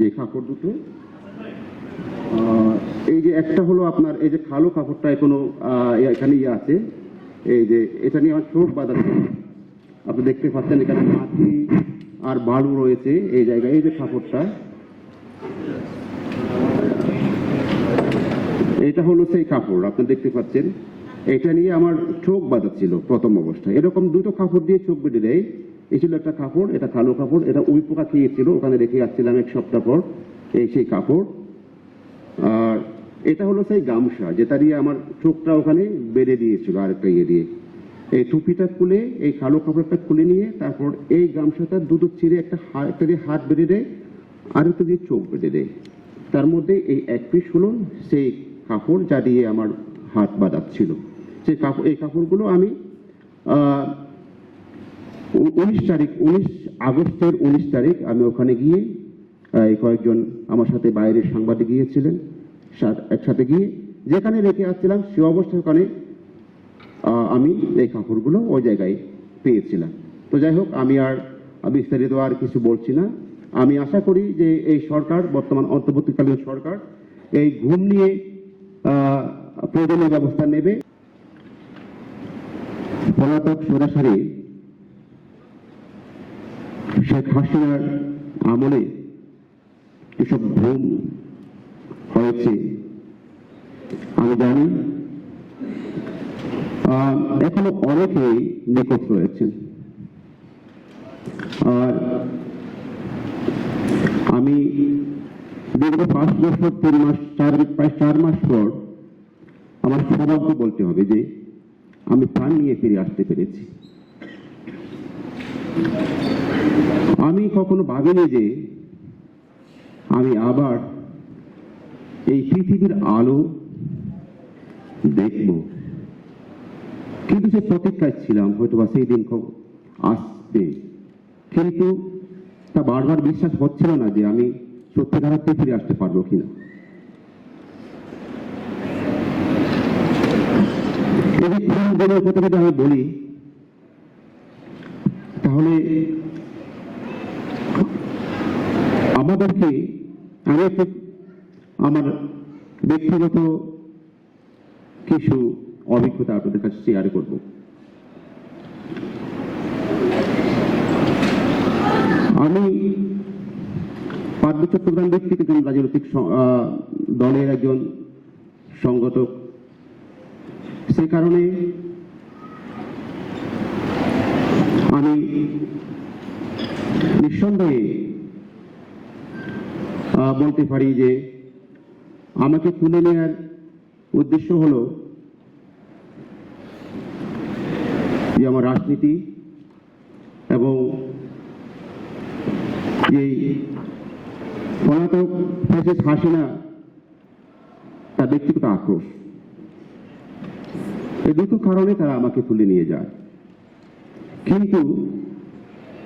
যে কাপড় দুটো। এই যে একটা হলো আপনার, এই যে কালো কাপড়টা এখনও এখানে ইয়ে আছে। এই যে এটা নিয়ে আমার চোখ বাঁধা আপনি দেখতে পাচ্ছেন এখানে মাটি আর বালু রয়েছে এই জায়গায়, এই যে কাপড়টা। এটা হলো সেই কাপড়, আপনি দেখতে পাচ্ছেন। এটা নিয়ে আমার চোখ বাঁধা ছিল প্রথম অবস্থায়। এরকম দুটো কাপড় দিয়ে চোখ বেঁধে দেয়। এই ছিল একটা কাপড়, এটা কালো কাপড়, এটা উই পোকা খেয়েছিল, ওখানে রেখে আসছিলাম এক সপ্তাহ পর, এই সেই কাপড়। আর এটা হলো সেই গামছা, যেটা দিয়ে আমার চোখটা ওখানে বেঁধে দিয়েছিল আরেকটা ইয়ে দিয়ে। এই টুপিটা খুলে, এই কালো কাপড়টা খুলে নিয়ে, তারপর এই গামছাটা দুটো ছিঁড়ে একটা একটা দিয়ে হাত বেঁধে দেয়, আর একটা দিয়ে চোখ বেঁধে দেয়। তার মধ্যে এই এক পিস হলো সেই কাপড় যা দিয়ে আমার হাত বাঁধাচ্ছিল। সেই কাপড় এই কাপড়গুলো আমি উনিশ তারিখ, উনিশ আগস্টের উনিশ তারিখ আমি ওখানে গিয়ে এই কয়েকজন আমার সাথে বাইরের সাংবাদিক গিয়েছিলেন একসাথে গিয়ে, যেখানে রেখে আসছিলাম সে অবস্থায় ওখানে আমি এই কাপড়গুলো ওই জায়গায় পেয়েছিলাম। তো যাই হোক, আমি আর বিস্তারিত আর কিছু বলছি না। আমি আশা করি যে এই সরকার, বর্তমান অন্তর্বর্তীকালীন সরকার, এই ঘুম নিয়ে প্রয়োজনীয় ব্যবস্থা নেবে। পলাতক সরাসরি শেখ হাসিনার আমলে এসব ঘুম হয়েছে, আমি জানি। এখনও অনেকেই নিখোঁজ রয়েছেন। আর আমি দীর্ঘ পাঁচ বছর, তিন মাস, চার, প্রায় চার মাস পর আমার সৌভাগ্য বলতে হবে যে আমি প্রাণ নিয়ে ফিরে আসতে পেরেছি। আমি কখনো ভাবিনি যে আমি আবার এই পৃথিবীর আলো দেখব। কিন্তু সে প্রতীক্ষায় ছিলাম হয়তো বা সেই দিন আসবে। কিন্তু তা বারবার বিশ্বাস হচ্ছিল না যে আমি সত্যিকার অর্থে ফিরে আসতে পারব কিনা। যদি আমি বলি, তাহলে আমাদেরকে আমি আমার ব্যক্তিগত কিছু অভিজ্ঞতা আপনাদের কাছে শেয়ার করব। আমি পার্বত্য চট্টগ্রাম ব্যক্তিগত একজন রাজনৈতিক দলের একজন সংগঠক। সে কারণে আমি নিঃসন্দেহে বলতে পারি যে আমাকে তুলে নেওয়ার উদ্দেশ্য হলো যে আমার রাজনীতি এবং এই পলাতক ফ্যাসিস্ট হাসিনা তার ব্যক্তিগত আক্রোশ। এই দুটো কারণে তারা আমাকে তুলে নিয়ে যায়। কিন্তু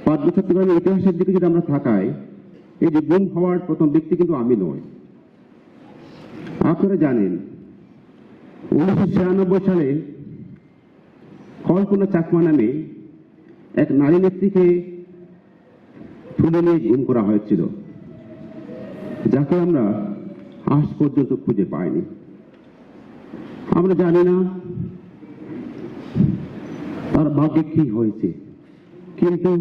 পাঁচ বছর চট্টগ্রামের ইতিহাসের দিকে যদি আমরা থাকাই এই যে গুম হওয়ার প্রথম ব্যক্তি কিন্তু আমি নই। আপনারা জানেন, উনিশশো ছিয়ানব্বই সালে কল্পনা চাকমা নামে এক নারী নেত্রীকে তুলে নিয়ে গুম করা হয়েছিল, যাকে আমরা আজ পর্যন্ত খুঁজে পাইনি। আমরা জানি না তার ভাগ্যে কি হয়েছে, কিন্তু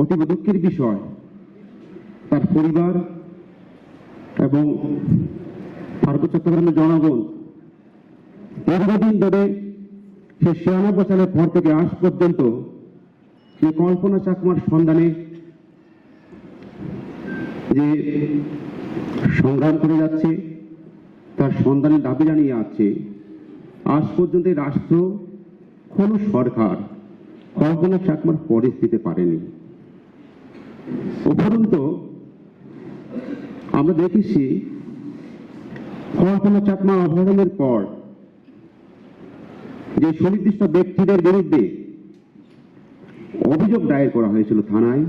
অতীব দুঃখের বিষয়। তার পরিবার এবং পার্বত্য চট্টগ্রামের জনগণ দীর্ঘদিন ধরে সে ছিয়ানব্বই সালের পর থেকে আজ পর্যন্ত যে কল্পনা চাকমার সন্ধানে যে সংগ্রাম করে যাচ্ছে, তার সন্ধানের দাবি জানিয়ে আছে আজ পর্যন্ত রাষ্ট্র কোন সরকার কল্পনা চাকমার পরিস দিতে পারেনি। উপরন্ত আমরা দেখেছি কল্পনা চাকমা অপহরণের পর যে সুনির্দিষ্ট ব্যক্তিদের বিরুদ্ধে অভিযোগ দায়ের করা হয়েছিল থানায়,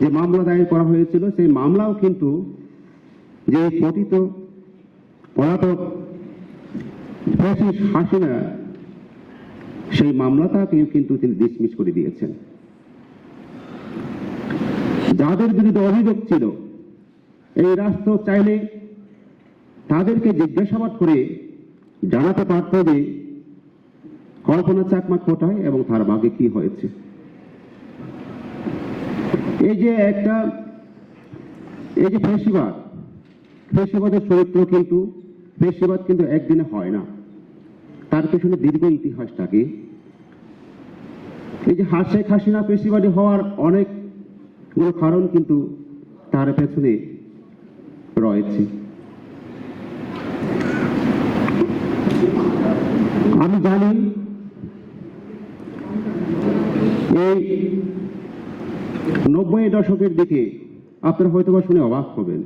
যে মামলা দায়ের করা হয়েছিল, সেই মামলাও কিন্তু যে কথিত পলাতক ফ্যাসিস্ট হাসিনা, সেই মামলাটাকে কিন্তু তিনি ডিসমিস করে দিয়েছেন। যাদের বিরুদ্ধে অভিযোগ ছিল, এই রাষ্ট্র চাইলে তাদেরকে জিজ্ঞাসাবাদ করে জানাতে পারত যে কল্পনা চাকমা কোটায় এবং তার ভাগে কি হয়েছে। এই যে একটা, এই যে ফেসিবাদ, ফেসিবাদের চরিত্র কিন্তু, ফেসিবাদ কিন্তু একদিনে হয় না। তার পেছনে দীর্ঘ ইতিহাস থাকে। এই যে হাত খাসিনা পেশিবাদী হওয়ার অনেকগুলো কারণ কিন্তু তার পেছনে রয়েছে। আমি জানি এই নব্বই দশকের দিকে আপনারা হয়তোবা শুনে অবাক হবেন।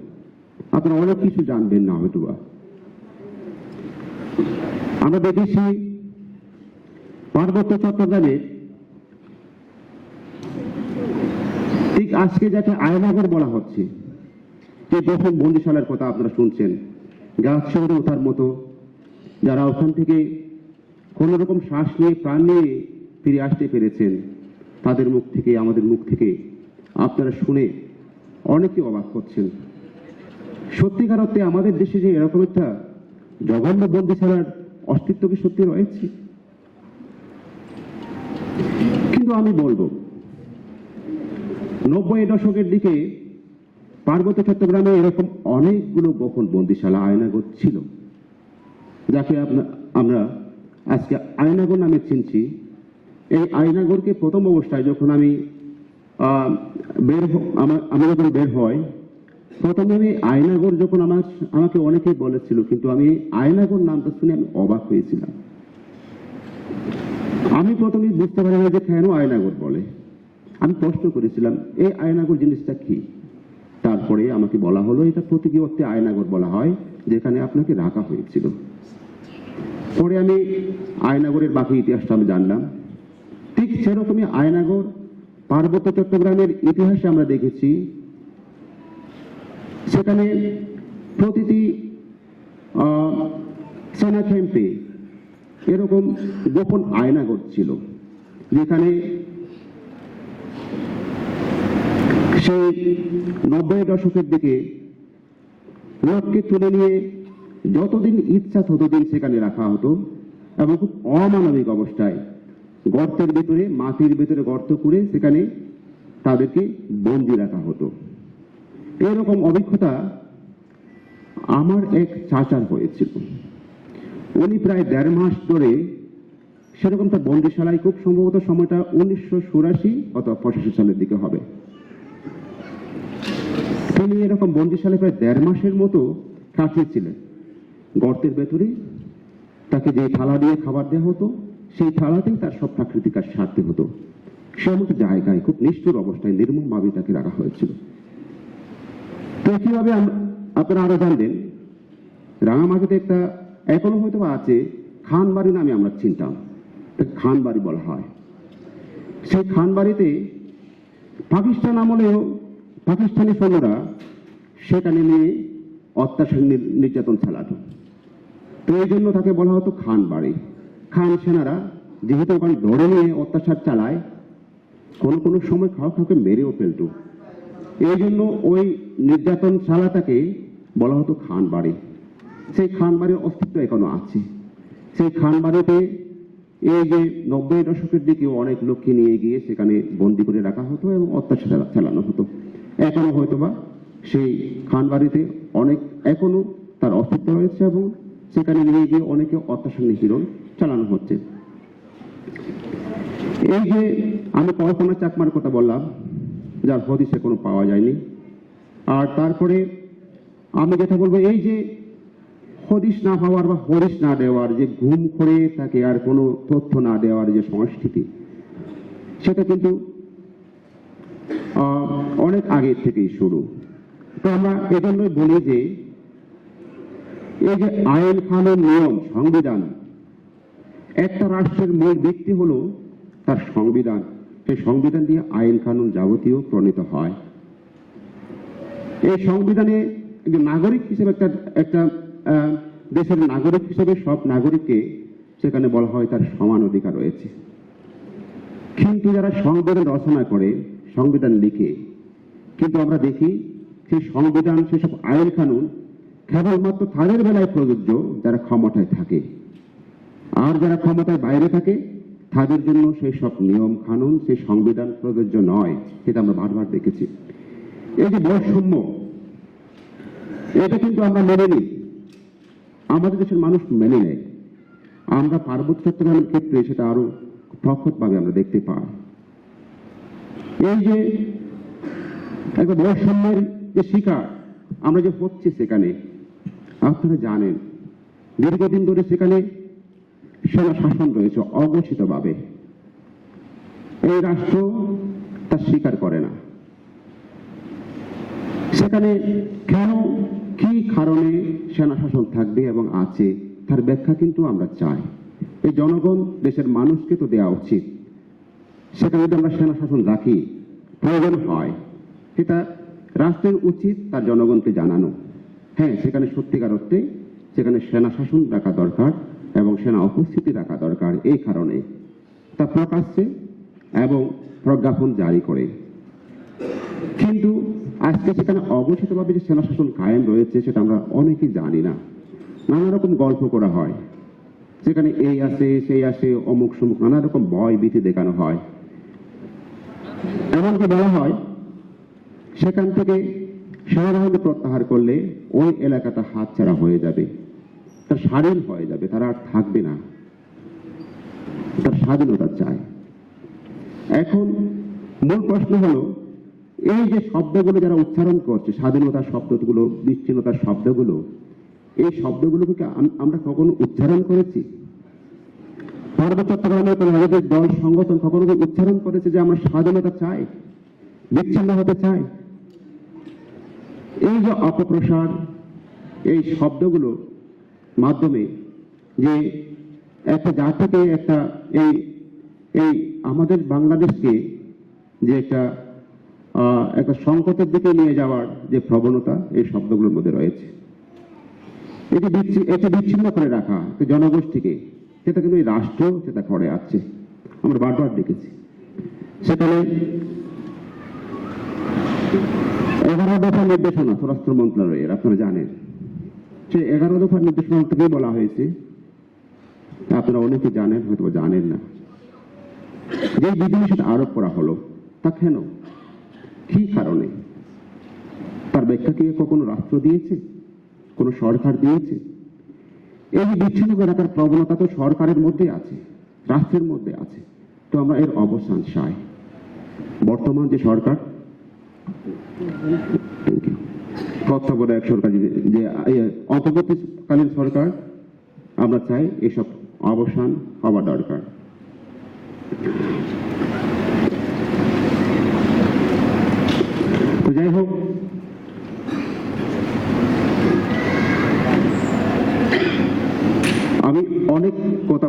আপনারা অনেক কিছু জানবেন না হয়তোবা। আমরা দেখেছি পার্বত্য চট্টগ্রামে ঠিক আজকে যাকে আয়নাগর বলা হচ্ছে যে প্রথম বন্দিশালার কথা আপনারা শুনছেন, গাছ শহরে ওঠার মতো, যারা ওখান থেকে কোনো রকম শ্বাস নিয়ে, প্রাণ নিয়ে ফিরে আসতে পেরেছেন, তাদের মুখ থেকে, আমাদের মুখ থেকে আপনারা শুনে অনেকে অবাক হচ্ছেন। সত্যিকার অর্থে আমাদের দেশে যে এরকম একটা জঘন্য বন্দিশালার অস্তিত্ব কি সত্যি রয়েছে? কিন্তু আমি বলব নব্বই দশকের দিকে পার্বত্য চট্টগ্রামে এরকম অনেকগুলো গোপন বন্দিশালা আয়নাগর ছিল, যাকে আমরা আজকে আয়নাগর নামে চিনছি। এই আয়নাগরকে প্রথম অবস্থায় যখন আমি বের আমার- আমি যখন বের হয় প্রথমে আমি আয়নাগর যখন আমার, আমাকে অনেকেই বলেছিল, কিন্তু আমি আয়নাগর নামটা শুনে আমি অবাক হয়েছিলাম। আমি প্রথমে বুঝতে পারি না যে কেন আয়নাগর বলে। আমি প্রশ্ন করেছিলাম এই আয়নাগর জিনিসটা কি? তারপরে আমাকে বলা হলো, এটা প্রতীকী অর্থে আয়নাগর বলা হয়, যেখানে আপনাকে রাখা হয়েছিল। পরে আমি আয়নাগরের বাকি ইতিহাসটা আমি জানলাম। ঠিক সেরকমই আয়নাগর পার্বত্য চট্টগ্রামের ইতিহাসে আমরা দেখেছি। সেখানে প্রতিটি সেনা ক্যাম্পে এরকম গোপন আয়নাগর ছিল, যেখানে সেই নব্বই দশকের দিকে লোককে তুলে নিয়ে যতদিন ইচ্ছা ততদিন সেখানে রাখা হতো এবং খুব অমানবিক অবস্থায় গর্তের ভিতরে, মাটির ভিতরে গর্ত করে সেখানে তাদেরকে বন্দি রাখা হতো। এরকম অভিজ্ঞতা আমার এক চাচার হয়েছিল। উনি প্রায় দেড় মাস ধরে সেরকম তার বন্দিশালায় খুব সম্ভবত সময়টা উনিশশো চুরাশি অথবা পঁচাশি সালের দিকে হবে। তিনি এরকম বন্দিশালায় প্রায় দেড় মাসের মতো কাটিয়েছিলেন গর্তের ভেতরে তাকে যে থালা দিয়ে খাবার দেওয়া হতো, সেই থালাতেই তার সব প্রাকৃতিক কাজ সারতে হতো। সে মতো জায়গায় খুব নিষ্ঠুর অবস্থায় নির্মম ভাবে তাকে রাখা হয়েছিল। তো কীভাবে আপনারা আরও জানবেন? রাঙামাটিতে একটা এখনও হয়তো আছে খানবাড়ি নামে আমরা চিনতাম। খানবাড়ি বলা হয়। সেই খানবাড়িতে পাকিস্তান আমলেও পাকিস্তানি সৈন্যরা সেখানে নিয়ে অত্যাচার নির্যাতন চালাতো। তো এই জন্য তাকে বলা হতো খান বাড়ি। খান সেনারা যেহেতু ওখানে ধরে নিয়ে অত্যাচার চালায়, কোনো কোনো সময় খাওয়া খাওয়াকে মেরেও ফেলত। এই জন্য ওই নির্যাতন চালাটাকে বলা হতো খান বাড়ি। সেই খান বাড়ির অস্তিত্ব এখনও আছে। সেই খান বাড়িতে এই যে নব্বই দশকের দিকে অনেক লোককে নিয়ে গিয়ে সেখানে বন্দি করে রাখা হতো এবং অত্যাচার চালানো হতো। এখনও হয়তোবা সেই খান বাড়িতে অনেক, এখনও তার অস্তিত্ব রয়েছে এবং সেখানে নিয়ে গিয়ে অনেকে অত্যাচার নিপীড়ন চালানো হচ্ছে। এই যে আমি কল্পনা চাকমার কথা বললাম, যার হদিসে কোনো পাওয়া যায়নি। আর তারপরে আমি যেটা বলব, এই যে হদিস না পাওয়ার বা হদিস না দেওয়ার যে ঘুম করে তাকে আর কোনো তথ্য না দেওয়ার যে সংস্কৃতি, সেটা কিন্তু অনেক আগের থেকেই শুরু। তো আমরা এজন্যই বলি যে, এই যে আইন কানুন নিয়ম, সংবিধান, একটা রাষ্ট্রের মূল ভিত্তি হলো তার সংবিধান। সেই সংবিধান দিয়ে আইন কানুন যাবতীয় প্রণীত হয়। এই সংবিধানে নাগরিক হিসেবে একটা একটা দেশের নাগরিক হিসেবে সব নাগরিককে সেখানে বলা হয় তার সমান অধিকার রয়েছে। কিন্তু যারা সংবিধান রচনা করে সংবিধান লিখে। কিন্তু আমরা দেখি সেই সংবিধান, সেসব আইন কানুন কেবলমাত্র তাদের বেলায় প্রযোজ্য যারা ক্ষমতায় থাকে। আর যারা ক্ষমতায় বাইরে থাকে, তাদের জন্য সেই সব নিয়ম কানুন, সেই সংবিধান প্রযোজ্য নয়, সেটা আমরা বারবার দেখেছি। এই যে বৈষম্য, এটা কিন্তু আমরা মেনে নিই। আমাদের দেশের মানুষ মেনে নেয়। আমরা পার্বত্য চট্টগ্রামের ক্ষেত্রে সেটা আরও প্রখরভাবে আমরা দেখতে পাই। এই যে একটা বৈষম্যের যে শিকার, আমরা যে হচ্ছি সেখানে, আপনারা জানেন, দীর্ঘদিন ধরে সেখানে সেনা শাসন রয়েছে অঘোষিতভাবে। এই রাষ্ট্র তা স্বীকার করে না। সেখানে কেন, কি কারণে সেনা শাসন থাকবে এবং আছে, তার ব্যাখ্যা কিন্তু আমরা চাই। এই জনগণ, দেশের মানুষকে তো দেওয়া উচিত। সেখানে যদি আমরা সেনা শাসন রাখি, প্রয়োজন হয়। সেটা রাষ্ট্রের উচিত তার জনগণকে জানানো। হ্যাঁ সেখানে সত্যিকার অর্থে সেখানে সেনা শাসন রাখা দরকার এবং সেনা উপস্থিতি রাখা দরকার এই কারণে। তা প্রকাশ্যে এবং প্রজ্ঞাপন জারি করে। কিন্তু আজকে সেখানে অঘোষিতভাবে যে সেনা শাসন কায়েম রয়েছে সেটা আমরা অনেকেই জানি না। নানা রকম গল্প করা হয়। সেখানে এই আসে সেই আসে অমুক সমুক নানা রকম ভয় ভীতি দেখানো হয়। এমনকি বলা হয়, সেখান থেকে সেনাবাহিনী প্রত্যাহার করলে ওই এলাকাটা হাতছাড়া হয়ে যাবে। তার স্বাধীন হয়ে যাবে, তারা আর থাকবে না। তার স্বাধীনতা চায়। এখন মূল প্রশ্ন হলো, এই যে শব্দগুলো যারা উচ্চারণ করছে, স্বাধীনতার শব্দগুলো, বিচ্ছিন্নতার শব্দগুলো, এই শব্দগুলোকে আমরা কখনো উচ্চারণ করেছি? পার্বত্য চট্টগ্রামের কোনো রাজনৈতিক দল, সংগঠন কখনো কি উচ্চারণ করেছে যে আমরা স্বাধীনতা চাই, বিচ্ছিন্ন হতে চাই? এই যে অপপ্রসার, এই শব্দগুলো মাধ্যমে যে একটা জাতিকে একটা এই এই আমাদের বাংলাদেশকে যে একটা একটা সংকটের দিকে নিয়ে যাওয়ার যে প্রবণতা, এই শব্দগুলোর মধ্যে রয়েছে। এটি এটি বিচ্ছিন্ন করে রাখা জনগোষ্ঠীকে সেটা কিন্তু এই রাষ্ট্র সেটা করে আছে। আমরা বারবার দেখেছি। সেখানে এগারো দফা নির্দেশনা স্বরাষ্ট্র মন্ত্রণালয়ের, আপনারা জানেন। সে এগারো দফা নির্দেশনা থেকেই বলা হয়েছে। আপনারা অনেকে জানেন হয়তো জানেন না। যে বিধিনিষেধ আরোপ করা হলো, তা কেন? কি কারণে? তার ব্যাখ্যা কি কখনো রাষ্ট্র দিয়েছে? কোন সরকার দিয়েছে? এই বিচ্ছিন্ন করে রাখার প্রবণতা তো সরকারের মধ্যে আছে, রাষ্ট্রের মধ্যে আছে তো আমরা এর অবসান চাই বর্তমান যে সরকার. তত্ত্বাবধায়ক সরকার যে- অন্তর্বর্তীকালীন সরকার, আমরা চাই এসব অবসান হওয়া দরকার যাই হোক আমি অনেক কথা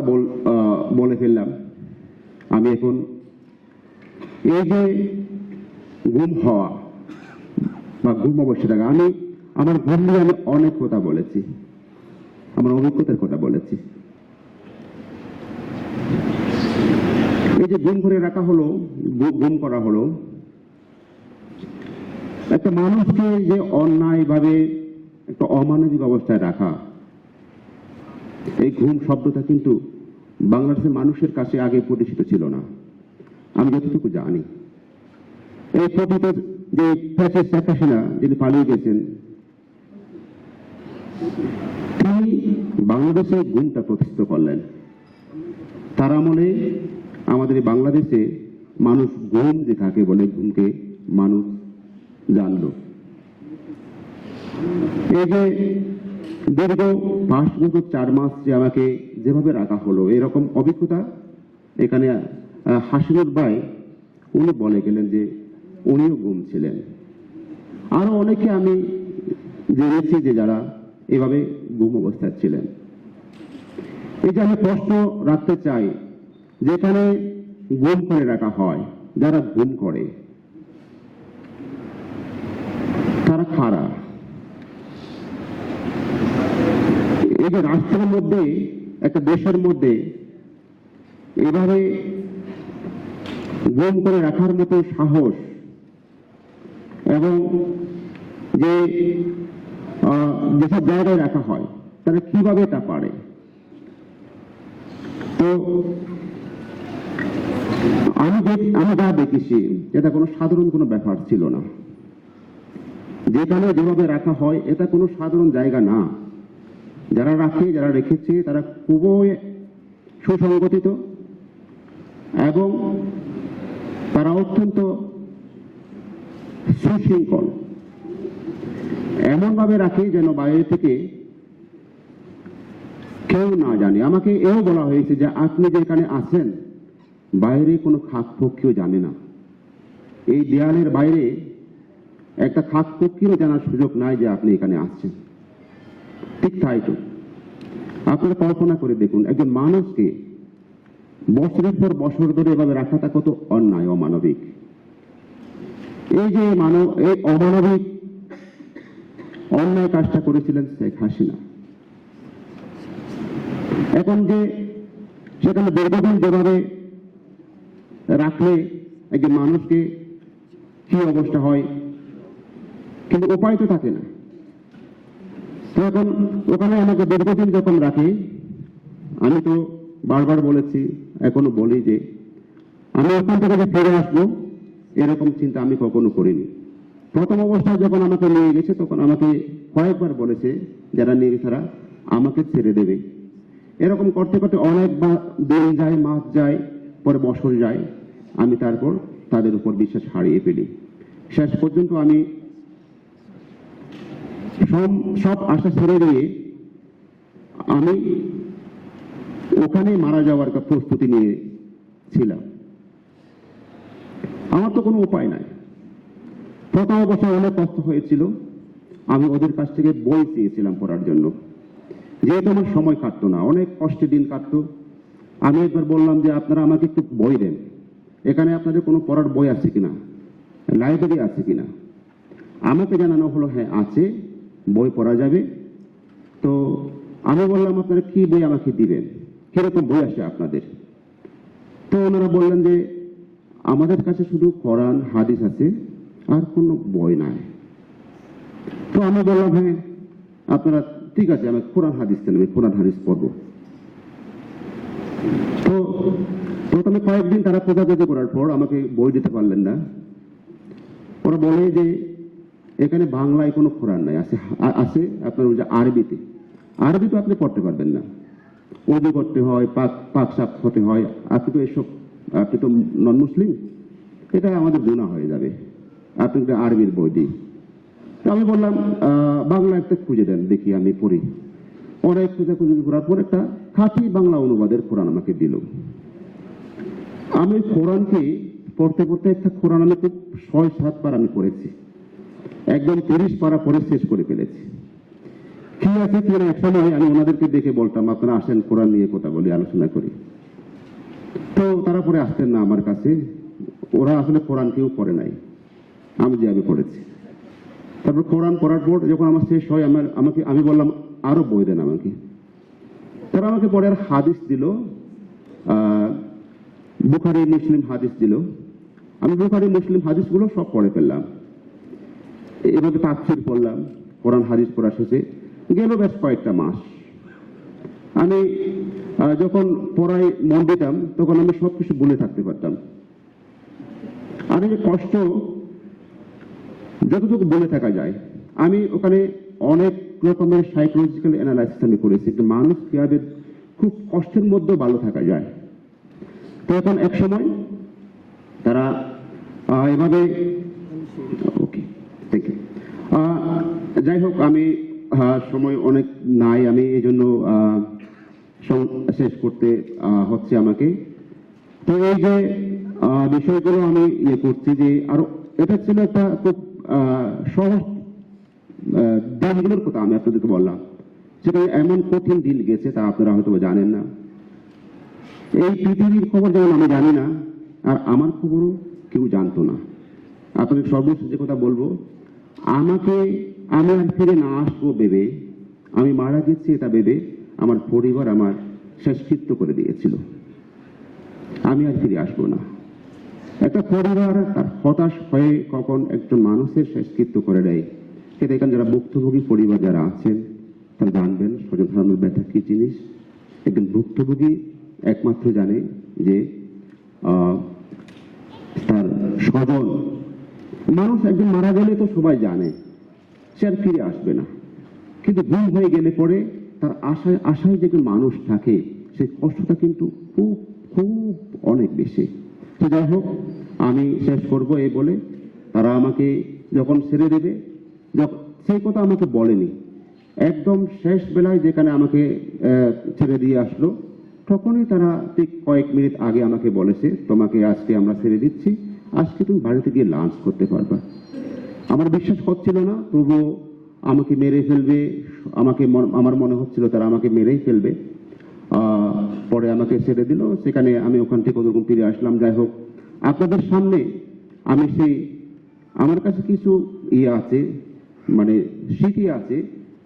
বল ফেললাম। আমি এখন এই যে গুম হওয়া বা গুম অবশ্যই আমি আমার ঘুম নিয়ে আমি অনেক কথা বলেছি, আমার অভিজ্ঞতার কথা বলেছি। এই যে গুম করে রাখা হলো গুম করা হলো, একটা মানুষকে যে অন্যায়ভাবে, একটা অমানবিক অবস্থায় রাখা এই ঘুম শব্দটা কিন্তু বাংলাদেশের মানুষের কাছে আগে প্রতিষ্ঠিত ছিল না। আমি যতটুকু জানি। এই প্রকৃত যে প্যাচের শেখ হাসিনা যিনি পালিয়ে গেছেন, তিনি বাংলাদেশে গুমটা প্রতিষ্ঠিত করলেন। তার আমলে আমাদের বাংলাদেশে মানুষ ঘুম যে কাকে বলে, ঘুমকে মানুষ জানলো। এই যে দীর্ঘ পাঁচ বছর চার মাস যে আমাকে যেভাবে রাখা হলো, এরকম অভিজ্ঞতা এখানে হাসিনুর ভাই, উনি বলে গেলেন যে উনিও গুম ছিলেন। আরও অনেকে আমি জেনেছি যে যারা এভাবে গুম অবস্থায় ছিলেন। এই যে আমি প্রশ্ন রাখতে চাই, যেখানে গুম করে রাখা হয়, যারা গুম করে, তারা খারাপ এই যে রাষ্ট্রের মধ্যে, একটা দেশের মধ্যে, এভাবে গুম করে রাখার মতো সাহস এবং যে যেসব জায়গায় রাখা হয়, তারা কীভাবে তা পারে? তো আমি আমি যা দেখেছি, এটা কোনো সাধারণ কোনো ব্যাপার ছিল না। যেখানে যেভাবে রাখা হয়, এটা কোনো সাধারণ জায়গা না। যারা রাখে, যারা রেখেছে, তারা খুবই সুসংগঠিত এবং তারা অত্যন্ত সুশৃঙ্খল। এমনভাবে রাখে যেন বাইরে থেকে কেউ না জানে। আমাকে এও বলা হয়েছে যে, আপনি যেখানে আছেন, বাইরে কোনো খাক পক্ষীও জানে না। এই দেয়ালের বাইরে একটা খাক পক্ষীরও জানার সুযোগ নাই যে আপনি এখানে আসছেন। ঠিক তাই তো আপনারা কল্পনা করে দেখুন, একজন মানুষকে বছরের পর বছর ধরে এভাবে রাখাটা কত অন্যায়, অমানবিক। এই যে মানব, এই অমানবিক অন্যায় কাজটা করেছিলেন শেখ হাসিনা। এখন যে সেখানে দীর্ঘদিন যেভাবে রাখলে একজন মানুষকে কি অবস্থা হয়, কিন্তু উপায় তো থাকে না। এখন ওখানে আমাকে দীর্ঘদিন যখন রাখে, আমি তো বারবার বলেছি, এখনও বলি যে আমি ওখান থেকে যে ফিরে আসব, এরকম চিন্তা আমি কখনো করিনি। প্রথম অবস্থায় যখন আমাকে নিয়ে গেছে, তখন আমাকে কয়েকবার বলেছে, যারা নিয়ে তারা আমাকে ছেড়ে দেবে। এরকম করতে করতে অনেক বা- দিন যায়, মাস যায়, পরে বছর যায়, আমি তারপর তাদের উপর বিশ্বাস হারিয়ে ফেলি। শেষ পর্যন্ত আমি সব- সব আশা ছেড়ে দিয়ে আমি ওখানে মারা যাওয়ার প্রস্তুতি নিয়ে ছিলাম। আমার তো কোনো উপায় নাই। প্রথম অবস্থায় অনেক কষ্ট হয়েছিল। আমি ওদের কাছ থেকে বই চেয়েছিলাম পড়ার জন্য। যেহেতু আমার সময় কাটতো না, অনেক কষ্টে দিন কাটতো। আমি একবার বললাম যে, আপনারা আমাকে একটু বই দেন। এখানে আপনাদের কোনো পড়ার বই আছে কিনা? লাইব্রেরি আছে কিনা? আমাকে জানানো হলো হ্যাঁ আছে। বই পড়া যাবে। তো আমি বললাম, আপনারা কি বই আমাকে দিবেন? কীরকম বই আছে আপনাদের? তো ওনারা বললেন যে, আমাদের কাছে শুধু কোরআন, হাদিস আছে, আর কোনো বই নাই। তো আমি বললাম হ্যাঁ আপনারা ঠিক আছে, আমি কোরআন, হাদিস দেন আমি কোরআন, হাদিস পড়ব। তো প্রথমে কয়েকদিন তারা খোঁজাখুঁজি করার পর আমাকে বই দিতে পারলেন না। ওরা বলে যে এখানে বাংলায় কোনো কোরআন নাই, আছে আছে আপনার ওই যে আরবিতে। আরবি তো আপনি পড়তে পারবেন না। উর্দু করতে হয়, পাক পাক সাপ হতে হয়। আপনি তো এসব, আপনি তো নন মুসলিম এটা আমাদের গুণা হয়ে যাবে। আপনি তো আরবির বই দিই আমি বললাম বাংলা একটা খুঁজে দেন, দেখি আমি পড়ি। অনেক খোঁজাখুঁজি করার পর একটা খাঁটি বাংলা অনুবাদের কোরআন আমাকে দিল। আমি কোরআনকে পড়তে পড়তে একটা কোরআন আমি খুব ছয়, সাতবার আমি পড়েছি। একদম তিরিশ পারা পরে শেষ করে ফেলেছি। কি আছে, কি না একসময় আমি ওনাদেরকে দেখে বলতাম, আপনারা আসেন, কোরআন নিয়ে কথা বলি, আলোচনা করি। তো তারা পরে আসতেন না আমার কাছে। ওরা আসলে কোরআন কেউ পড়ে নাই। আমি যে আমি পড়েছি। তারপর কোরআন পড়ার পর যখন আমার শেষ হয়, আমার, আমাকে, আমি বললাম, আরও বই দেন আমাকে। তারা আমাকে পরে আর হাদিস দিল বুখারি, মুসলিম হাদিস দিল। আমি বুখারি, মুসলিম হাদিসগুলো সব পড়ে ফেললাম। এভাবে তাফসির পড়লাম, কোরআন, হাদিস পড়া শেষে। গেল বেশ কয়েকটা মাস। আমি যখন পড়ায় মন দিতাম, তখন আমি সবকিছু ভুলে থাকতে পারতাম। আর এই কষ্ট যতটুকু বলে থাকা যায়, আমি ওখানে অনেক রকমের সাইকোলজিক্যাল অ্যানালাইসিস আমি করেছি, যে মানুষ কীভাবে খুব কষ্টের মধ্যেও ভালো থাকা যায়। তো এখন এক সময় তারা এভাবে যাই হোক আমি সময় অনেক নাই। আমি এই জন্য শেষ করতে হচ্ছে আমাকে। তো এই যে বিষয়গুলো আমি ইয়ে করছি যে, আরও, এটা ছিল একটা খুব সহজ দিনগুলোর কথা আমি আপনাদেরকে বললাম। সেখানে এমন কঠিন দিন গেছে, তা আপনারা হয়তো জানেন না। এই পৃথিবীর খবর যেমন আমি জানি না, আর আমার খবরও কেউ জানতো না। আপনাদের সর্বশেষ যে কথা বলব আমাকে আমি আর ফিরে না আসব ভেবে, আমি মারা গেছি এটা ভেবে আমার পরিবার আমার শেষকৃত্য করে দিয়েছিল। আমি আর ফিরে আসব না। একটা পরিবার তার হতাশ হয়ে কখন একজন মানুষের শেষকৃত্য করে দেয়। সেটা এখানে যারা ভুক্তভোগী পরিবার যারা আছেন, তারা জানবেন স্বজন ব্যথা কি জিনিস? একজন ভুক্তভোগী একমাত্র জানে যে তার স্বজন মানুষ একজন মারা গেলে তো সবাই জানে, সে আর ফিরে আসবে না। কিন্তু ভুল হয়ে গেলে পরে তার আশায় আশায় যে মানুষ থাকে, সেই কষ্টটা কিন্তু খুব খুব অনেক বেশি। তো যাই হোক, আমি শেষ করব এই বলে। তারা আমাকে যখন ছেড়ে দেবে সেই কথা আমাকে বলেনি। একদম শেষ বেলায় যেখানে আমাকে ছেড়ে দিয়ে আসলো, তখনই তারা ঠিক কয়েক মিনিট আগে আমাকে বলেছে, তোমাকে আজকে আমরা ছেড়ে দিচ্ছি। আজকে তুমি বাড়িতে গিয়ে লাঞ্চ করতে পারবা। আমার বিশ্বাস হচ্ছিল না, তবুও আমাকে মেরে ফেলবে, আমাকে আমার মনে হচ্ছিল তারা আমাকে মেরেই ফেলবে। পরে আমাকে ছেড়ে দিল, সেখানে আমি ওখান থেকে ওরকম ফিরে আসলাম। যাই হোক, আপনাদের সামনে আমি সেই আমার কাছে কিছু ইয়ে আছে মানে স্মৃতি আছে,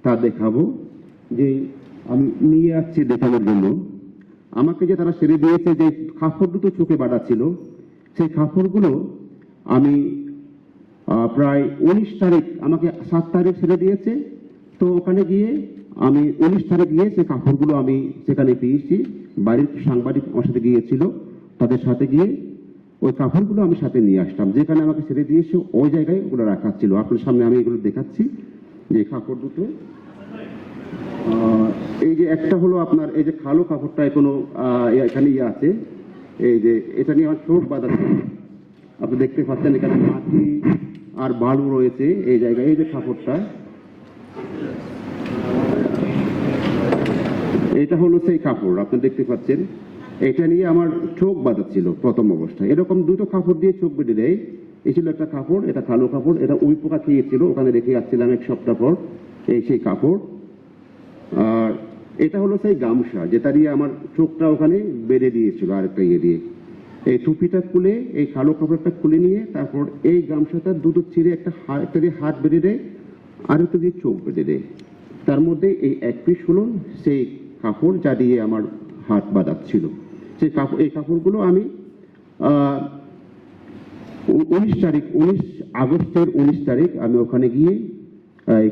তা দেখাবো। যে আমি নিয়ে আসছি দেখানোর জন্য। আমাকে যে তারা ছেড়ে দিয়েছে, যে কাপড় দুটো চোখে বাঁধা ছিল সেই কাপড়গুলো আমি প্রায় উনিশ তারিখ আমাকে সাত তারিখ ছেড়ে দিয়েছে। তো ওখানে গিয়ে আমি উনিশ তারিখ গিয়ে সেই কাপড়গুলো আমি সেখানে পেয়েছি। বাড়ির সাংবাদিক আমার সাথে গিয়েছিল, তাদের সাথে গিয়ে ওই কাপড়গুলো আমি সাথে নিয়ে আসলাম। যেখানে আমাকে ছেড়ে দিয়েছে, ওই জায়গায় ওগুলো রাখা ছিল। আপনার সামনে আমি এগুলো দেখাচ্ছি, যে কাপড় দুটো। এই যে একটা হলো আপনার, এই যে কালো কাপড়টা এখনও এখানে ইয়ে আছে। এই যে, এটা নিয়ে আমার চোখ বাঁধা আপনি দেখতে পাচ্ছেন এখানে মাটি আর বালু রয়েছে এই জায়গায়, এই যে কাপড়টা। এটা হলো সেই কাপড়, আপনি দেখতে পাচ্ছেন। এটা নিয়ে আমার চোখ বাঁধা ছিল প্রথম অবস্থায় এরকম দুটো কাপড় দিয়ে চোখ বেঁধে দেয়। এই ছিল একটা কাপড়, এটা কালো কাপড়, এটা উই পোকা খেয়েছিল, ওখানে রেখে যাচ্ছিলাম এক সপ্তাহ পর এই সেই কাপড়। আর এটা হলো সেই গামছা যেটা দিয়ে আমার চোখটা ওখানে বেঁধে দিয়েছিল আরেকটা ইয়ে দিয়ে। এই টুপিটা খুলে, এই কালো কাপড়টা খুলে নিয়ে তারপর এই গামছাটা দুটো ছিঁড়ে একটা একটা দিয়ে হাত বেঁধে দেয় আর একটা দিয়ে চোখ বেঁধে দেয়। তার মধ্যে এই এক পিস হলো সেই কাপড় যা দিয়ে আমার হাত বাঁধাচ্ছিল। সেই কাপড় এই কাপড়গুলো আমি উনিশ তারিখ, উনিশ আগস্টের উনিশ তারিখ আমি ওখানে গিয়ে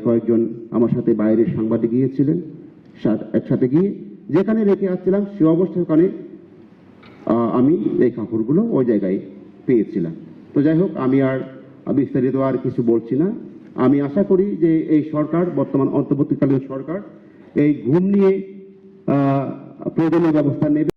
কয়েকজন আমার সাথে বাইরের সাংবাদিক গিয়েছিলেন। একসাথে গিয়ে যেখানে রেখে আসছিলাম সে অবস্থা ওখানে আমি এই কাপড়গুলো ওই জায়গায় পেয়েছিলাম। তো যাই হোক, আমি আর বিস্তারিত আর কিছু বলছি না। আমি আশা করি যে এই সরকার, বর্তমান অন্তর্বর্তীকালীন সরকার, এই ঘুম নিয়ে প্রয়োজনীয় ব্যবস্থা নেবে।